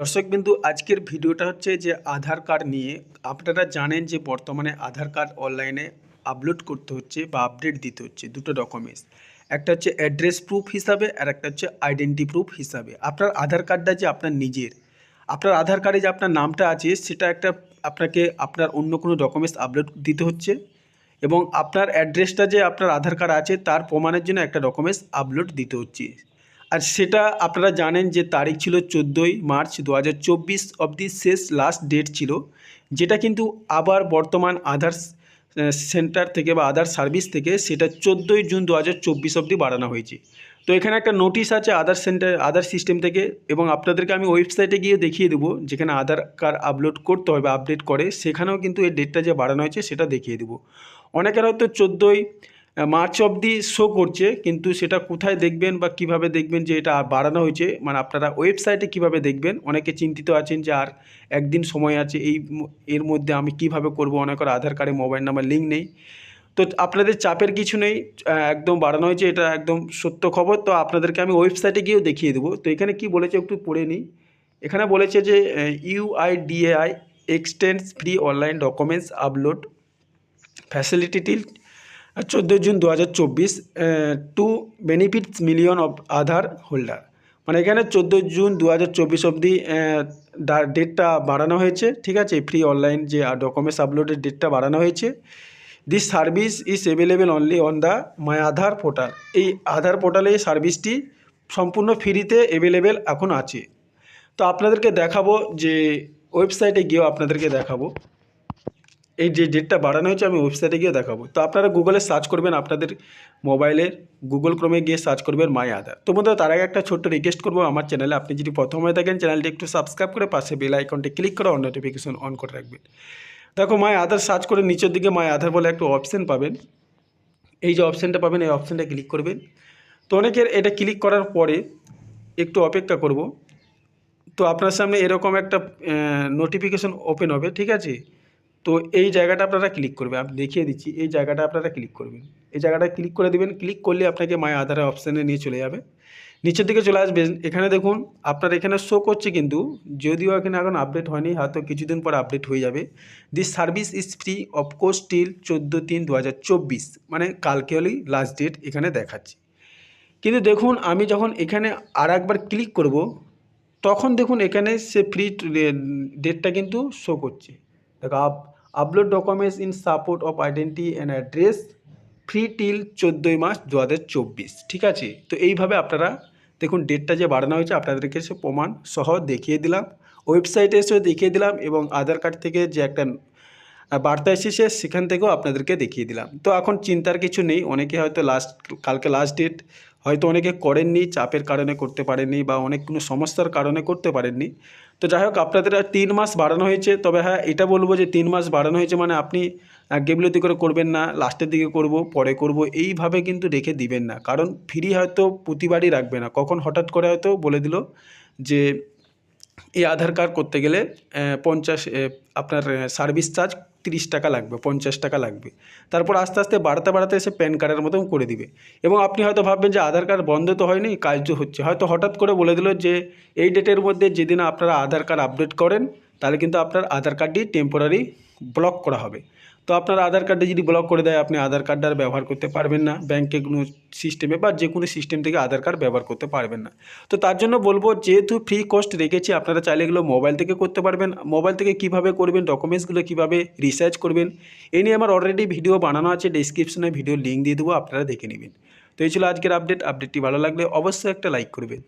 দর্শক বিন্দু, আজকের ভিডিওটা হচ্ছে যে আধার কার্ড নিয়ে। আপনারা জানেন যে বর্তমানে আধার কার্ড অনলাইনে আপলোড করতে হচ্ছে বা আপডেট দিতে হচ্ছে দুটো ডকুমেন্টস। একটা হচ্ছে অ্যাড্রেস প্রুফ হিসাবে আর একটা হচ্ছে আইডেন্টি প্রুফ হিসাবে। আপনার আধার কার্ডটা যে আপনার নিজের, আপনার আধার কার্ডে যে আপনার নামটা আছে, সেটা একটা আপনাকে আপনার অন্য কোনো ডকুমেন্টস আপলোড দিতে হচ্ছে এবং আপনার অ্যাড্রেসটা যে আপনার আধার কার্ড আছে, তার প্রমাণের জন্য একটা ডকুমেন্টস আপলোড দিতে হচ্ছে। আর সেটা আপনারা জানেন যে তারিখ ছিল চোদ্দোই মার্চ দু হাজার চব্বিশ অবধি শেষ লাস্ট ডেট ছিল, যেটা কিন্তু আবার বর্তমান আধার সেন্টার থেকে বা আধার সার্ভিস থেকে সেটা চোদ্দোই জুন দু হাজার চব্বিশ অবধি বাড়ানো হয়েছে। তো এখানে একটা নোটিশ আছে আধার সেন্টার আধার সিস্টেম থেকে এবং আপনাদেরকে আমি ওয়েবসাইটে গিয়ে দেখিয়ে দেবো, যেখানে আধার কার্ড আপলোড করতে হবে আপডেট করে, সেখানেও কিন্তু এই ডেটটা যে বাড়ানো হয়েছে সেটা দেখিয়ে দেবো। অনেকের হয়তো চোদ্দোই মার্চ অবধি শো করছে, কিন্তু সেটা কোথায় দেখবেন বা কীভাবে দেখবেন যে এটা বাড়ানো হয়েছে মানে আপনারা ওয়েবসাইটে কীভাবে দেখবেন? অনেকে চিন্তিত আছেন যে আর একদিন সময় আছে, এই এর মধ্যে আমি কীভাবে করব? অনেকের আধার কার্ডে মোবাইল নাম্বার লিঙ্ক নেই। তো আপনাদের চাপের কিছু নেই একদম বাড়ানো হয়েছে, এটা একদম সত্য খবর। তো আপনাদেরকে আমি ওয়েবসাইটে গিয়েও দেখিয়ে দেবো। তো এখানে কি বলেছে একটু পড়ে নিই। এখানে বলেছে যে UIDAI extends free online documents upload facility till চোদ্দ জুন দু হাজার চব্বিশ to benefits million of Aadhaar holder মানে এখানে চোদ্দ জুন দু হাজার চব্বিশ অবধি ডেটটা বাড়ানো হয়েছে, ঠিক আছে? ফ্রি অনলাইন যে ডকুমেন্টস আপলোডের ডেটটা বাড়ানো হয়েছে। This service is available only on the my Aadhaar portal এই আধার পোর্টালে এই সার্ভিসটি সম্পূর্ণ ফ্রিতে অ্যাভেলেবেল এখন আছে। তো আপনাদেরকে দেখাবো যে ওয়েবসাইটে গিয়েও আপনাদেরকে দেখাবো। এই যে ডেটটা বাড়ানো হয়েছে, আমি ওয়েবসাইটে গিয়ে দেখাবো। তো আপনারা গুগলে সার্চ করবেন, আপনাদের মোবাইলের গুগল ক্রমে গিয়ে সার্চ করবেন মাই আধার তো বন্ধুরা, তার আগে একটা ছোট্ট রিকোয়েস্ট করব আমার চ্যানেলে আপনি যদি প্রথম হয়ে থাকেন চ্যানেলটি একটু সাবস্ক্রাইব করে পাশে বেল আইকনটি ক্লিক করে অন নোটিফিকেশন অন করে রাখবেন। দেখো মাই আধার সার্চ করে নিচের দিকে মাই আধার বলে একটা অপশান পাবেন। এই যে অপশানটা পাবেন, এই অপশানটা ক্লিক করবেন। তো অনেকের এটা ক্লিক করার পরে একটু অপেক্ষা করব। তো আপনার সামনে এরকম একটা নোটিফিকেশন ওপেন হবে, ঠিক আছে? তো এই জায়গাটা আপনারা ক্লিক করবেন। আমি দেখিয়ে দিচ্ছি, এই জায়গাটা আপনারা ক্লিক করবেন। এই জায়গাটা ক্লিক করে দিবেন ক্লিক করলে আপনাকে মাই আধারে অপশানে নিয়ে চলে যাবে। নিচের দিকে চলে আসবেন এখানে দেখুন, আপনার এখানে শো করছে কিন্তু, যদিও এখানে এখন আপডেট হয়নি, হয়তো কিছুদিন পর আপডেট হয়ে যাবে। This service is free of course till চোদ্দ তিন দু মানে কালকে হলেই লাস্ট ডেট এখানে দেখাচ্ছে। কিন্তু দেখুন, আমি যখন এখানে আর একবার ক্লিক করব, তখন দেখুন এখানে সে ফ্রি ডেটটা কিন্তু শো করছে। দেখো up upload documents in support of identity and address free till চোদ্দোই মার্চ দু হাজার চব্বিশ, ঠিক আছে? তো এইভাবে আপনারা দেখুন ডেটটা যে বাড়ানো হয়েছে, আপনাদেরকে সে প্রমাণ সহ দেখিয়ে দিলাম। ওয়েবসাইটে এসেও দেখিয়ে দিলাম এবং আধার কার্ড থেকে যে একটা বার্তা এসেছে সেখান থেকেও আপনাদেরকে দেখিয়ে দিলাম। তো এখন চিন্তার কিছু নেই, অনেকে হয়তো লাস্ট কালকে লাস্ট ডেট হয়তো অনেকে করেননি, চাপের কারণে করতে পারেননি বা অনেক কোনো সমস্যার কারণে করতে পারেননি। তো যাই হোক, আপনাদের আর তিন মাস বাড়ানো হয়েছে, তবে হ্যাঁ এটা বলব যে তিন মাস বাড়ানো হয়েছে মানে আপনি গেবলতি করে করবেন না লাস্টের দিকে করব, পরে করব, এইভাবে কিন্তু রেখে দিবেন না। কারণ ফ্রি হয়তো প্রতিবারই রাখবে না। কখন হঠাৎ করে হয়তো বলে দিল যে এই আধার কার্ড করতে গেলে পঞ্চাশ আপনার সার্ভিস চার্জ তিরিশ টাকা লাগবে, পঞ্চাশ টাকা লাগবে। তারপর আস্তে আস্তে বাড়াতে বাড়াতে এসে প্যান কার্ডের মতন করে দিবে। এবং আপনি হয়তো ভাববেন যে আধার কার্ড বন্ধ তো হয়নি কাজ হচ্ছে। হয়তো হঠাৎ করে বলে দিল যে, এই ডেটের মধ্যে যেদিন আপনারা আধার কার্ড আপডেট করেন তাহলে কিন্তু আপনার আধার কার্ডটি টেম্পোরারি ব্লক করা হবে। তো আপনার আধার কার্ডে যদি ব্লক করে দেয়, আপনি আধার কার্ডটা আর ব্যবহার করতে পারবেন না। ব্যাংকে কোনো সিস্টেমে বা যে কোনো সিস্টেম থেকে আধার কার্ড ব্যবহার করতে পারবেন না। তো তার জন্য বলব, যেহেতু ফ্রি কস্ট রেখেছি, আপনারা চাইলে এগুলো মোবাইল থেকে করতে পারবেন। মোবাইল থেকে কীভাবে করবেন ডকুমেন্টসগুলো কীভাবে রিসার্চ করবেন, এ নিয়ে আমার অলরেডি ভিডিও বানানো আছে। ডিসক্রিপশনে ভিডিও লিঙ্ক দিয়ে দেবো, আপনারা দেখে নেবেন। তো এই ছিল আজকের আপডেট আপডেটটি ভালো লাগলে অবশ্যই একটা লাইক করবেন।